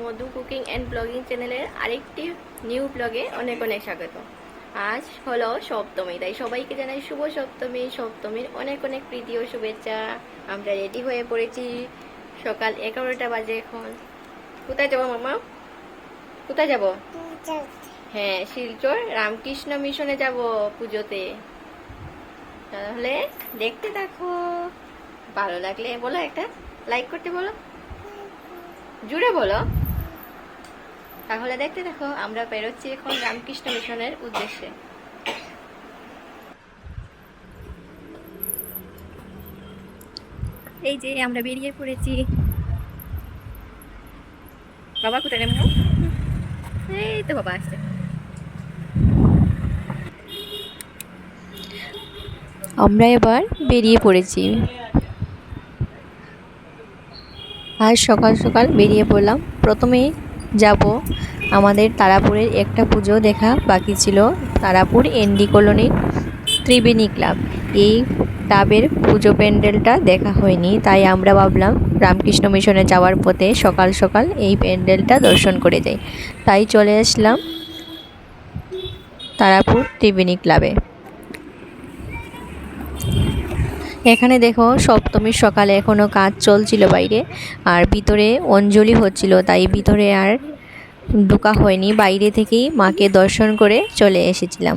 Madhu cooking and blogging চ্যানেলের আরেকটি new ব্লগে অনেক অনেক স্বাগত। আজ হলো সপ্তমী তাই সবাইকে জানাই শুভ সপ্তমী। সপ্তমীর অনেক অনেক প্রীতি ও শুভেচ্ছা। আমরা রেডি হয়ে পড়েছি। সকাল এগারোটা বাজে এখন। কোথায় যাব মামা? কোথায় যাব? হ্যাঁ শিলচর রামকৃষ্ণ মিশনে যাব পুজোতে। তাহলে দেখতে থাকো। ভালো লাগলে বলো একটা লাইক করতে বলো। জুড়ে বলো। তাহলে দেখতে দেখো আমরা বেরোচ্ছি এখন রামকৃষ্ণ মিশনের উদ্দেশ্যে। এই যে আমরা বেরিয়ে পড়েছি। বাবা কোথায় নেমো এই তো বাবা আসছে। আমরা এবার বেরিয়ে পড়েছি। আজ সকাল সকাল বেরিয়ে পড়লাম। প্রথমেই যাব। আমাদের তারাপুরের একটা পুজো দেখা বাকি ছিল, তারাপুর এনডি কলোনির ত্রিবেণী ক্লাব। এই ক্লাবের পুজো প্যান্ডেলটা দেখা হয়নি, তাই আমরা ভাবলাম রামকৃষ্ণ মিশনে যাওয়ার পথে সকাল সকাল এই প্যান্ডেলটা দর্শন করে যাই। তাই চলে আসলাম তারাপুর ত্রিবেণী ক্লাবে। এখানে দেখো সপ্তমীর সকালে এখনও কাজ চলছিল বাইরে, আর ভিতরে অঞ্জলি হচ্ছিল, তাই ভিতরে আর ঢোকা হয়নি, বাইরে থেকেই মাকে দর্শন করে চলে এসেছিলাম।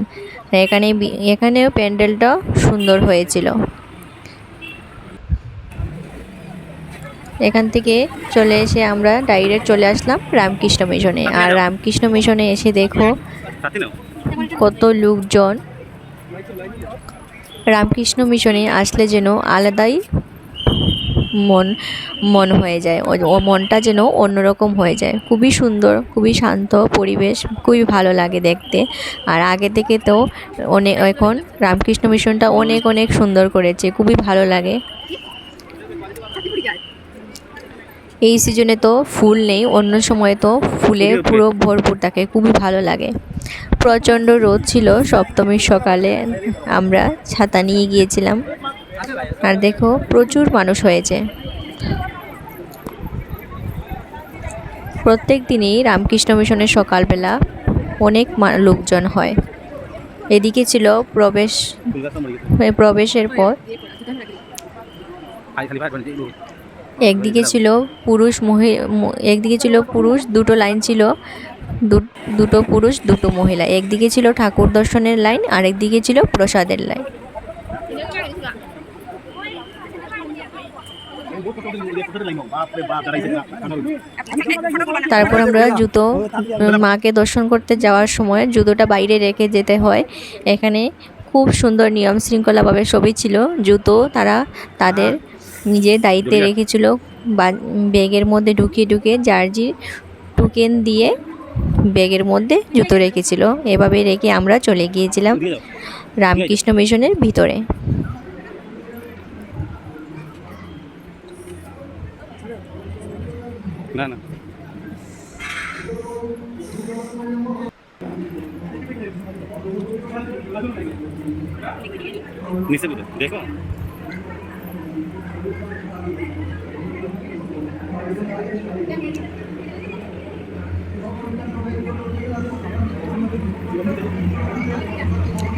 এখানে এখানেও প্যান্ডেলটা সুন্দর হয়েছিল। এখান থেকে চলে এসে আমরা ডাইরেক্ট চলে আসলাম রামকৃষ্ণ মিশনে। আর রামকৃষ্ণ মিশনে এসে দেখো কত লোকজন। রামকৃষ্ণ মিশনে আসলে যেন আলাদাই মন মন হয়ে যায়। ও- মনটা যেন অন্যরকম হয়ে যায়। খুবই সুন্দর খুবই শান্ত পরিবেশ খুবই ভালো লাগে দেখতে। আর আগে থেকে তো অনেক এখন রামকৃষ্ণ মিশনটা অনেক অনেক সুন্দর করেছে খুবই ভালো লাগে। এই সিজনে তো ফুল নেই অন্য সময় তো ফুলে পুরো ভরপুর থাকে খুবই ভালো লাগে। প্রচণ্ড রোদ ছিল সপ্তমীর সকালে আমরা ছাতা নিয়ে গিয়েছিলাম। আর দেখো, প্রচুর মানুষ হয়েছে। প্রত্যেক দিনই রামকৃষ্ণ মিশনের সকালবেলা অনেক লোকজন হয়। এদিকে ছিল প্রবেশ প্রবেশের পর একদিকে ছিল পুরুষ মহি- একদিকে ছিল পুরুষ, দুটো লাইন ছিল দুটো পুরুষ, দুটো মহিলা। একদিকে ছিল ঠাকুর দর্শনের লাইন আর একদিকে ছিল প্রসাদের লাইন। তারপর আমরা জুতো মাকে দর্শন করতে যাওয়ার সময় জুতোটা বাইরে রেখে যেতে হয়। এখানে খুব সুন্দর নিয়ম শৃঙ্খলাভাবে সবই ছিল। জুতো তারা তাদের নিজের দায়িত্বে রেখেছিল। ব্যাগের মধ্যে ঢুকিয়ে ঢুকিয়ে জার্জি টোকেন দিয়ে ব্যাগের মধ্যে জুতো রেখেছিল। এভাবে রেখে আমরা চলে গিয়েছিলাম রামকৃষ্ণ মিশনের ভিতরে। না না। নিচে দেখো।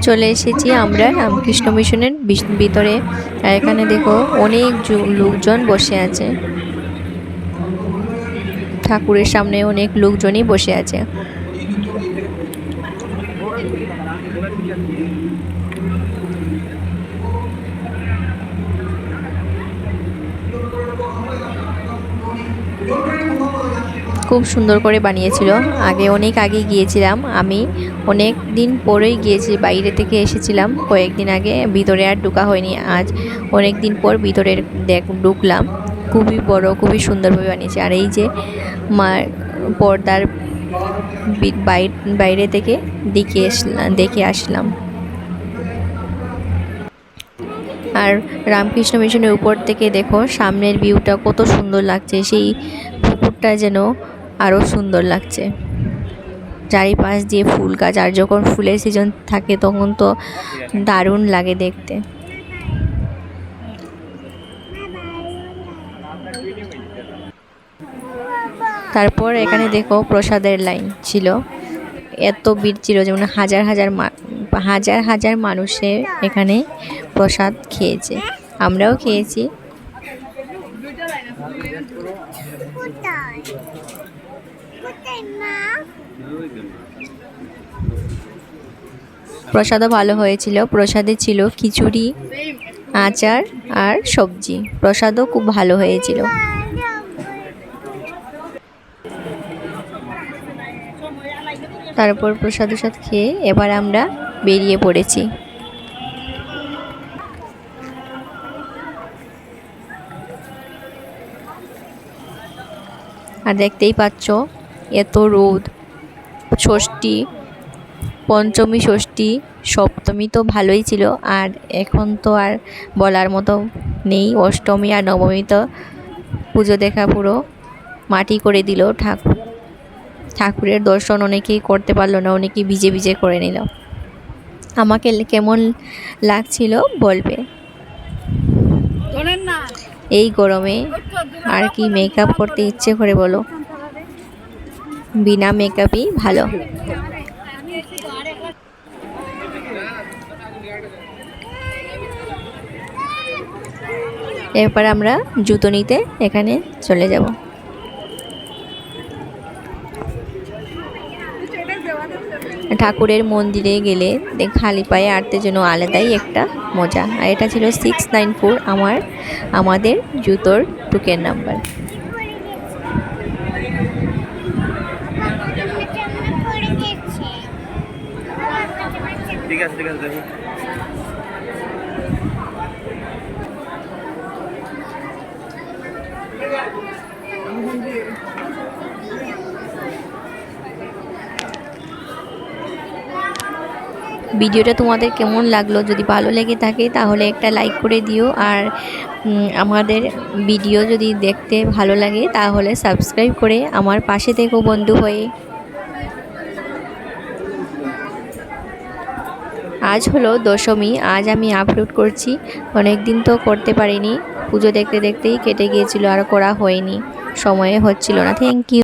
চলে এসেছি আমরা রামকৃষ্ণ মিশনের ভিতরে। এখানে দেখো অনেক লোকজন বসে আছে। ঠাকুরের সামনে অনেক লোকজনই বসে আছে। খুব সুন্দর করে বানিয়েছিল। আগে অনেক আগে গিয়েছিলাম। আমি অনেক দিন পরেই গিয়েছি, বাইরে থেকে এসেছিলাম। কয়েকদিন আগে ভিতরে আর ঢোকা হয়নি। আজ অনেক দিন পর ভিতরে দেখ ঢুকলাম। খুবই বড়, খুবই সুন্দরভাবে বানিয়েছে। আর এই যে মার পর্দার বাইরে থেকে দেখে দেখে আসলাম। আর রামকৃষ্ণ মিশনের উপর থেকে দেখো, সামনের ভিউটা কত সুন্দর লাগছে। সেই পুকুরটা যেন আরও সুন্দর লাগছে। চারিপাশ দিয়ে ফুল গাছ, আর যখন ফুলের সিজন থাকে তখন তো দারুণ লাগে দেখতে। তারপর এখানে দেখো প্রসাদের লাইন ছিল। এত ভিড় ছিল যেমন হাজার হাজার হাজার হাজার মানুষে এখানে প্রসাদ খেয়েছে। আমরাও খেয়েছি। প্রসাদও ভালো হয়েছিল। প্রসাদে ছিল খিচুড়ি। আচার আর সবজি। প্রসাদও খুব ভালো হয়েছিল। তারপর প্রসাদ প্রসাদ খেয়ে এবার আমরা বেরিয়ে পড়েছি। আর দেখতেই পাচ্ছ, এত রোদ। ষষ্ঠী, পঞ্চমী ষষ্ঠী সপ্তমী তো ভালোই ছিল আর এখন তো আর বলার মতো নেই। অষ্টমী আর নবমী তো পুজো দেখা পুরো মাটি করে দিল। ঠাকুর ঠাকুরের দর্শন অনেকেই করতে পারল না অনেকেই ভিজে ভিজে করে নিল। আমাকে কেমন লাগছিল বলবে? এই গরমে আর কি মেকআপ করতে ইচ্ছে করে বলো। বিনা মেকআপই ভালো। এরপর আমরা জুতো নিতে এখানে চলে যাব। ঠাকুরের মন্দিরে গেলে খালি পায়ে আটতে জন্য আলাদাই একটা মজা। আর এটা ছিল সিক্স নাইন ফোর আমার, আমাদের জুতোর টুকের নাম্বার ঠিক আছে ঠিক আছে ভিডিওটা তোমাদের কেমন লাগল? যদি ভালো লেগে থাকে তাহলে একটা লাইক করে দিও। আর আমাদের ভিডিও যদি দেখতে ভালো লাগে তাহলে সাবস্ক্রাইব করে আমার পাশে থেকো বন্ধু হয়ে। আজ হলো দশমী, আজ আমি আপলোড করছি। অনেক দিন তো করতে পারিনি। পুজো দেখতে দেখতেই কেটে গিয়েছিল, আর করা হয়নি। সময়ে হচ্ছিল না। Thank you